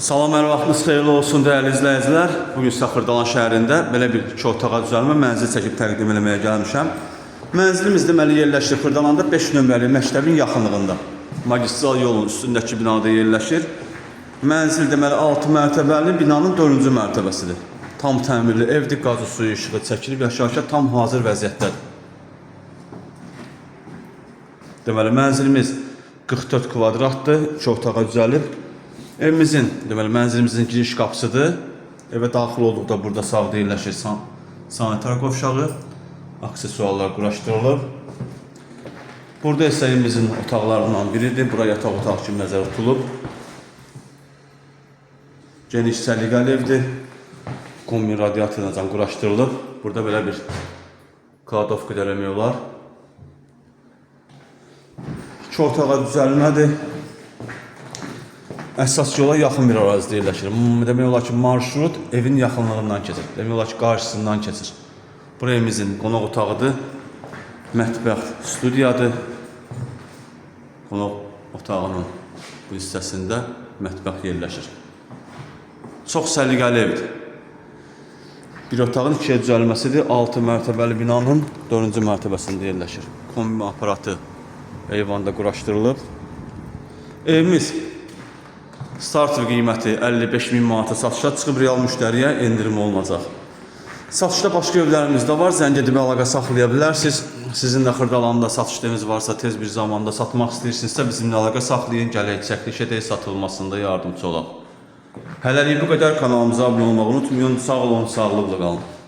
Salam, hər vaxtınız xeyirli olsun dəyərli izləyicilər. Bu gün Saxırdalan şəhərində belə bir iki otağa düzəlmə mənzil çəkib təqdim eləməyə gəlmişəm. Mənzilimiz deməli yerləşir Xırdalanda 5 nömrəli məktəbin yaxınlığında. Magistral yolun üstündəki binada yerləşir. Mənzil deməli 6 mərtəbəli binanın 4-cü mərtəbəsidir. Tam təmirli evdir, qazı suyu işığı çəkilib, yaşayışa tam hazır vəziyyətdədir. Deməli mənzilimiz 44 kvadratdır, 2 otağa düzəlib. Evimizin, deməli mənzilimizin giriş qapısıdır. Evə daxil olduqda burada sağda yerləşir san sanitar qovşağı, aksesuarlar quraşdırılıb. Burada isə evimizin otaqlarından biridir. Bura yataq otaq kimi nəzərdə tutulub. Geniş səliqəli evdir. Kombi radiatorla quraşdırılıb. Burada belə bir kladovka eləmək olar. İki otağa düzəlmədir. Əsas yola yaxın bir ərazidə yerləşir. Hmm, Demək olar ki, marşrut evin yaxınlığından keçir. Demək olar ki, qarşısından keçir. Bura evimizin qonaq otağıdır. Mətbəx, studiyadır. Qonaq otağının bu hissəsində mətbəx yerləşir. Çox səliqəli evdir. Bir otağın ikiyə düzəlməsidir. 6 mərtəbəli binanın 4-cü mərtəbəsində yerləşir. Kombi aparatı eyvanda quraşdırılıb. Evimiz Starter qiyməti 55 min manata satışa çıxıb real müştəriyə endirim olunacaq. Satışda başqa evlərimiz də var. Zəng edib əlaqə saxlaya bilərsiniz. Sizin də Xırdalanda satışlarınız varsa, tez bir zamanda satmaq istəyirsinizsə bizimlə əlaqə saxlayın, gələk çəkiliş edək, satılmasında yardımçı olaq. Hələlik bu qədər kanalımıza abunə olmağı unutmayın. Sağ olun, sağlıqla qalın.